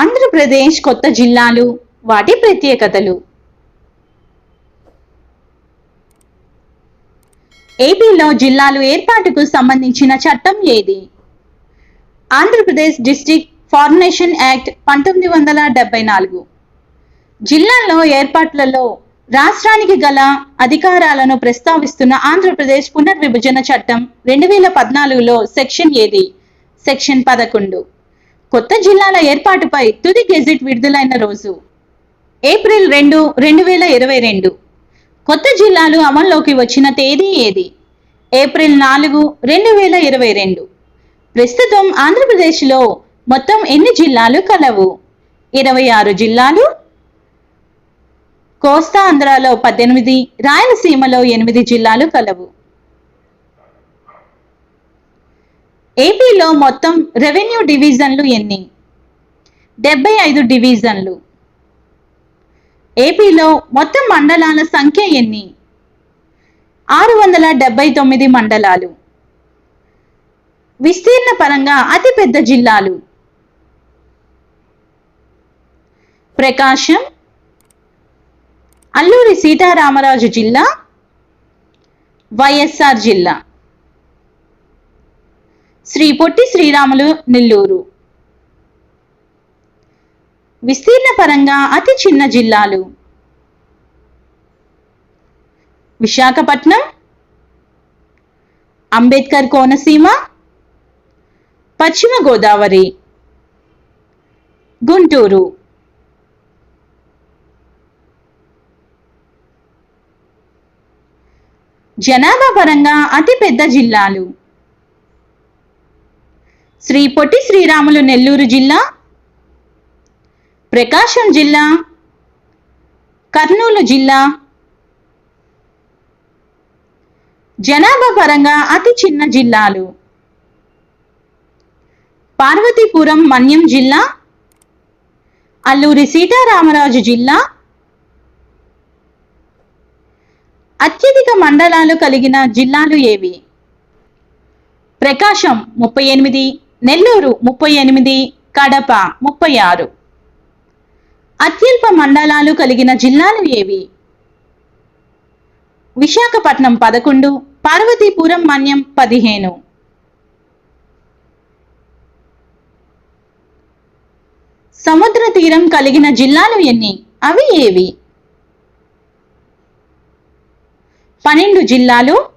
ఆంధ్రప్రదేశ్ కొత్త జిల్లాలు వాటి ప్రత్యేకతలు. ఏపీలో జిల్లాలు ఏర్పాటుకు సంబంధించిన చట్టం ఏది? ఆంధ్రప్రదేశ్ డిస్టిక్ ఫార్మేషన్ యాక్ట్ పంతొమ్మిది వందల డెబ్బై నాలుగు. జిల్లాల్లో ఏర్పాట్లలో రాష్ట్రానికి గల అధికారాలను ప్రస్తావిస్తున్న ఆంధ్రప్రదేశ్ పునర్విభజన చట్టం రెండు వేల పద్నాలుగులో సెక్షన్ ఏది? సెక్షన్ పదకొండు. కొత్త జిల్లాల ఏర్పాటుపై తుది గెజిట్ విడుదలైన రోజు. ఏప్రిల్ రెండు రెండు వేల ఇరవై రెండు. కొత్త జిల్లాలు అమల్లోకి వచ్చిన తేదీ ఏది? ఏప్రిల్ నాలుగు రెండు వేల ఇరవై రెండు. ప్రస్తుతం ఆంధ్రప్రదేశ్లో మొత్తం ఎన్ని జిల్లాలు కలవు? ఇరవై ఆరు జిల్లాలు. కోస్తా ఆంధ్రాలో పద్దెనిమిది రాయలసీమలో ఎనిమిది జిల్లాలు కలవు. ఏపీలో మొత్తం రెవెన్యూ డివిజన్లు ఎన్ని? డెబ్బై ఐదు డివిజన్లు. ఏపీలో మొత్తం మండలాల సంఖ్య ఎన్ని? ఆరు వందల డెబ్బై తొమ్మిది మండలాలు. విస్తీర్ణ పరంగా అతిపెద్ద జిల్లాలు. ప్రకాశం అల్లూరి సీతారామరాజు జిల్లా వైఎస్ఆర్ జిల్లా. శ్రీ పొట్టి శ్రీరాములు నెల్లూరు. విస్తీర్ణ పరంగా అతి చిన్న జిల్లాలు. విశాఖపట్నం అంబేద్కర్ కోనసీమ పశ్చిమ గోదావరి. గుంటూరు. జనాభా పరంగా అతిపెద్ద జిల్లాలు. శ్రీ పొట్టి శ్రీరాములు నెల్లూరు జిల్లా ప్రకాశం జిల్లా కర్నూలు జిల్లా. జనాభా పరంగా అతి చిన్న జిల్లాలు. పార్వతీపురం మన్యం జిల్లా అల్లూరి సీతారామరాజు జిల్లా. అత్యధిక మండలాలు కలిగిన జిల్లాలు ఏవి? ప్రకాశం ముప్పై ఎనిమిది నెల్లూరు ముప్పై ఎనిమిది కడప ముప్పై ఆరు. అత్యల్ప మండలాలు కలిగిన జిల్లాలు ఏవి? విశాఖపట్నం పదకొండు పార్వతీపురం మన్యం పదిహేను. సముద్ర తీరం కలిగిన జిల్లాలు ఎన్ని? అవి ఏవి? పన్నెండు జిల్లాలు.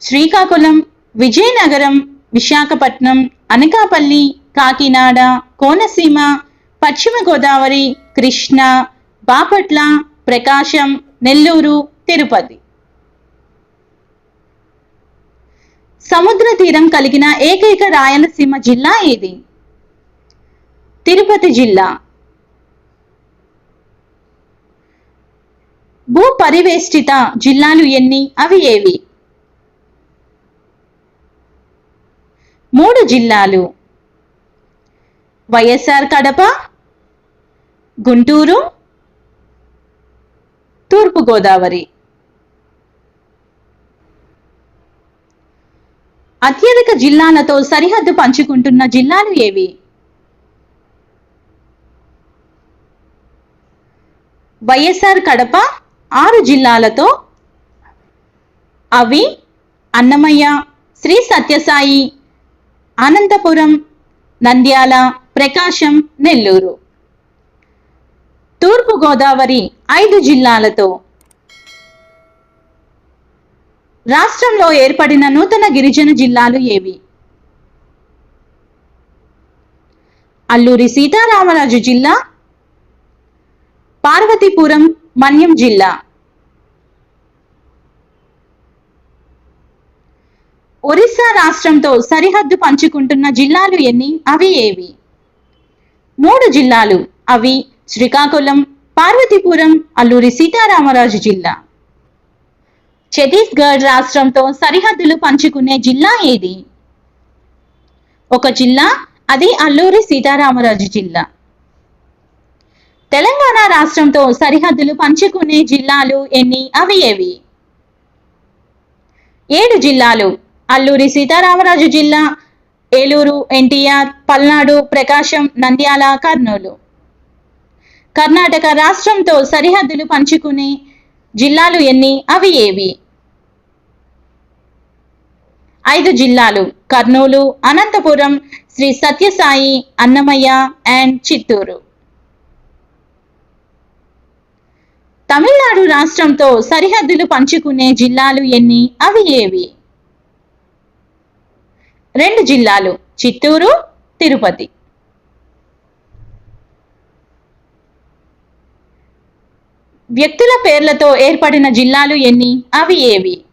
శ్రీకాకుళం విజయనగరం విశాఖపట్నం అనకాపల్లి కాకినాడ కోనసీమ పశ్చిమ గోదావరి కృష్ణా బాపట్ల ప్రకాశం నెల్లూరు తిరుపతి. సముద్ర తీరం కలిగిన ఏకైక రాయలసీమ జిల్లా ఏది? తిరుపతి జిల్లా. భూ పరివేష్టిత జిల్లాలు ఎన్ని? అవి ఏవి? మూడు జిల్లాలు. వైఎస్ఆర్ కడప గుంటూరు తూర్పుగోదావరి. అత్యధిక జిల్లాలతో సరిహద్దు పంచుకుంటున్న జిల్లాలు ఏవి? వైఎస్ఆర్ కడప ఆరు జిల్లాలతో అవి అన్నమయ్య శ్రీ సత్యసాయి అనంతపురం నంద్యాల ప్రకాశం నెల్లూరు. తూర్పు గోదావరి ఐదు జిల్లాలతో రాష్ట్రంలో ఏర్పడిన నూతన గిరిజన జిల్లాలు ఏవి? అల్లూరి సీతారామరాజు జిల్లా పార్వతీపురం మన్యం జిల్లా. ఒరిస్సా రాష్ట్రంతో సరిహద్దు పంచుకుంటున్న జిల్లాలు ఎన్ని? అవి ఏవి? మూడు జిల్లాలు. అవి శ్రీకాకుళం పార్వతీపురం అల్లూరి సీతారామరాజు జిల్లా. ఛత్తీస్గఢ్ రాష్ట్రంతో సరిహద్దులు పంచుకునే జిల్లా ఏది? ఒక జిల్లా అది అల్లూరి సీతారామరాజు జిల్లా. తెలంగాణ రాష్ట్రంతో సరిహద్దులు పంచుకునే జిల్లాలు ఎన్ని? అవి ఏవి? ఏడు జిల్లాలు. అల్లూరి సీతారామరాజు జిల్లా ఏలూరు ఎన్టీఆర్ పల్నాడు ప్రకాశం నంద్యాల కర్నూలు. కర్ణాటక రాష్ట్రంతో సరిహద్దులు పంచుకునే జిల్లాలు ఎన్ని? అవి ఏవి? ఐదు జిల్లాలు. కర్నూలు అనంతపురం శ్రీ సత్యసాయి అన్నమయ్య అండ్ చిత్తూరు. తమిళనాడు రాష్ట్రంతో సరిహద్దులు పంచుకునే జిల్లాలు ఎన్ని? అవి ఏవి? రెండు జిల్లాలు చిత్తూరు తిరుపతి. వ్యక్తుల పేర్లతో ఏర్పడిన జిల్లాలు ఎన్ని? అవి ఏవి?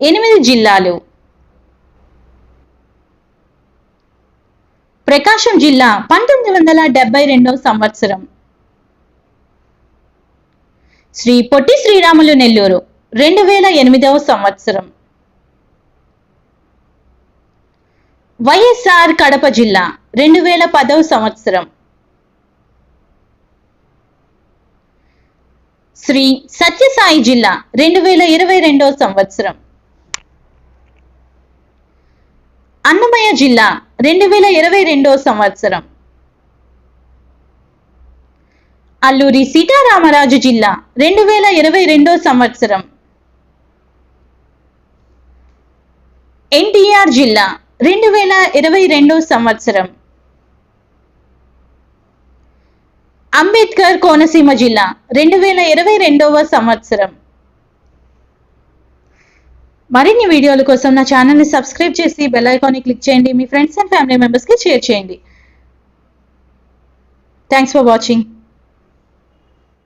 ఎనిమిది జిల్లాలు. ప్రకాశం జిల్లా పంతొమ్మిది వందల డెబ్బై రెండవ సంవత్సరం. శ్రీ పొట్టి శ్రీరాములు నెల్లూరు రెండు వేల ఎనిమిదవ సంవత్సరం. వైఎస్ఆర్ కడప జిల్లా రెండు వేల పదవ సంవత్సరం. శ్రీ సత్యసాయి జిల్లా రెండు వేల ఇరవై రెండవ సంవత్సరం. అన్నమయ్య జిల్లా రెండు వేల ఇరవై రెండవ సంవత్సరం. అల్లూరి సీతారామరాజు జిల్లా రెండు వేల ఇరవై రెండో సంవత్సరం. ఎన్టీఆర్ జిల్లా రెండు వేల ఇరవై రెండో సంవత్సరం. అంబేద్కర్ కోనసీమ జిల్లా రెండు వేల ఇరవై రెండవ సంవత్సరం. మరిన్ని వీడియోల కోసం నా ఛానల్ని సబ్స్క్రైబ్ చేసి బెల్ ఐకాన్ని క్లిక్ చేయండి. మీ ఫ్రెండ్స్ అండ్ ఫ్యామిలీ మెంబర్స్కి షేర్ చేయండి. Thanks for watching.